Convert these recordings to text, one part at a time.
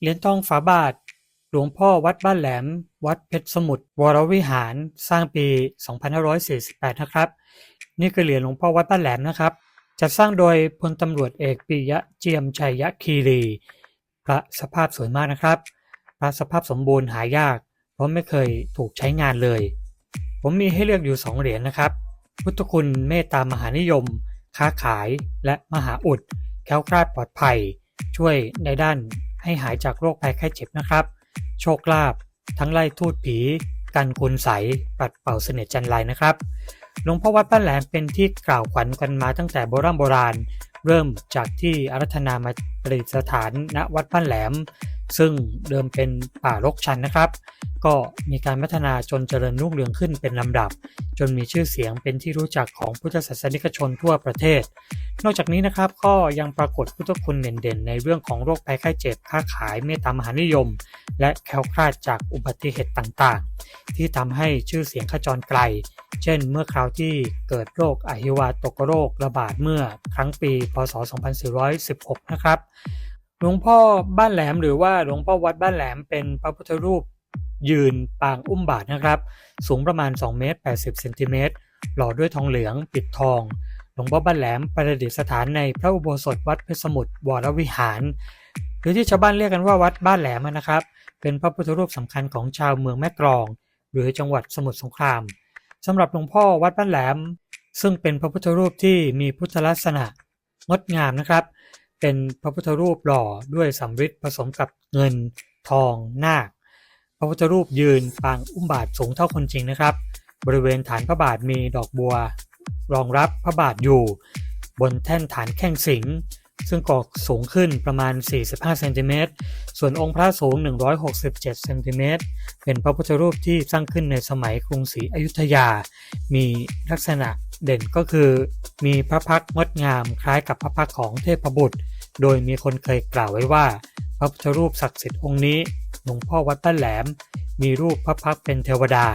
เหรียญทองฝาบาท หลวงพ่อวัดบ้านแหลม วัดเพชรสมุทรวรวิหาร สร้างปี 2548 นะครับ นี่คือเหรียญหลวงพ่อวัดบ้านแหลมนะครับ จัดสร้างโดยพลตำรวจเอกปิยะเจียมชัยยะคีรี พระสภาพสวยมากนะครับ พระสภาพสมบูรณ์หายาก เพราะไม่เคยถูกใช้งานเลย ผมมีให้เลือกอยู่ 2 เหรียญนะครับ พุทธคุณเมตตามหานิยม ค้าขายและมหาอุดแคล้วคลาดปลอดภัย ช่วยในด้าน ให้หายจากโรคภัยไข้เจ็บนะครับ โชคลาภทั้งไล่ทูตผีกันคุณใสปัดเป่าเสน่ห์จันไรนะครับหลวงพ่อวัดบ้านแหลมเป็นที่กล่าวขวัญกันมาตั้งแต่โบราณโบราณ เริ่มจากที่อารัธนามาประดิษฐานณวัดบ้านแหลม ซึ่งเดิมเป็นป่ารกชันนะครับ ก็มีการพัฒนาจนเจริญรุ่งเรืองขึ้นเป็นลำดับ จนมีชื่อเสียงเป็นที่รู้จักของพุทธศาสนิกชนทั่วประเทศ นอกจากนี้นะครับก็ยังปรากฏพุทธคุณเด่นๆ ในเรื่องของโรคภัยไข้เจ็บค้าขายเมตตามหานิยม และแคล้วคลาดจากอุบัติเหตุต่างๆ ที่ทำให้ชื่อเสียงขจรไกล เช่น เมื่อคราวที่เกิดโรคอหิวาตกโรคระบาดเมื่อครั้งปี พศ 2416 นะครับหลวงพ่อบ้านแหลมหรือว่าหลวงพ่อวัดบ้านแหลมเป็นพระพุทธรูป ยืนปางอุ้มบาทนะครับ สูงประมาณ2เมตร80เซนติเมตรหล่อด้วยทองเหลืองปิดทอง หลวงพ่อบ้านแหลมประดิษฐานในพระอุโบสถวัดเพชรสมุทรวรวิหาร หรือที่ชาวบ้านเรียกกันว่าวัดบ้านแหลมนะครับ เป็นพระพุทธรูปสำคัญของชาวเมืองแม่กลอง หรือจังหวัดสมุทรสงครามสำหรับหลวงพ่อวัดบ้านแหลม ซึ่งเป็นพระพุทธรูปที่มีพุทธลักษณะงดงามนะครับ เป็นพระพุทธรูปหล่อด้วยสำริดผสมกับเงิน ทอง นาค พระพุทธรูปยืนปางอุ้มบาทสูงเท่าคนจริงนะครับ บริเวณฐานพระบาทมีดอกบัว รองรับพระบาทอยู่ บนแท่นฐานแข้งสิงห์ซึ่งก่อสูงขึ้นประมาณ 45 เซนติเมตร ส่วนองค์พระสูง 167 เซนติเมตร เป็นพระพุทธรูปที่สร้างขึ้นในสมัยกรุงศรีอยุธยา มีลักษณะเด่นก็คือ มีพระพักงดงามคล้ายกับพระพักของเทพบุตร โดยมีคนเคยกล่าวไว้ว่า พระพุทธรูปศักดิ์สิทธิ์องค์นี้ หลวงพ่อวัดบ้านแหลม มีรูปพระพักเป็นเทวดา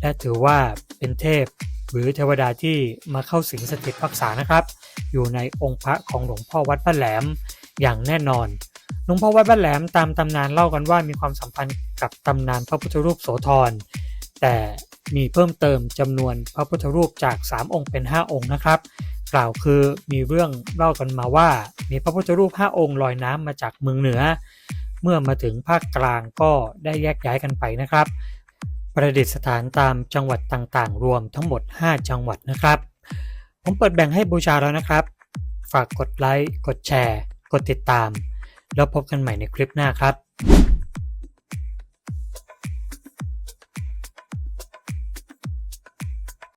และถือว่าเป็นเทพ หรือเทวดาที่มาเข้าสิงสถิตรักษานะครับ อยู่ในองค์พระของหลวงพ่อวัดบ้านแหลมอย่างแน่นอนหลวงพ่อวัดบ้านแหลมตามตำนานเล่ากันว่ามีความสัมพันธ์กับตำนานพระพุทธรูปโสธรแต่มีเพิ่มเติมจำนวนพระพุทธรูปจาก 3 องค์เป็น 5 องค์นะครับ กล่าวคือมีเรื่องเล่ากันมาว่า มีพระพุทธรูป 5 องค์ลอยน้ำมาจากเมืองเหนือ เมื่อมาถึงภาคกลางก็ได้แยกย้ายกันไปนะครับ ประดิษฐานตามจังหวัดต่างๆ รวมทั้งหมด 5 จังหวัดนะครับ ผมเปิดแบ่งให้บูชาแล้วนะครับ ฝากกดไลค์ กดแชร์ กดติดตาม แล้วพบกันใหม่ในคลิปหน้าครับ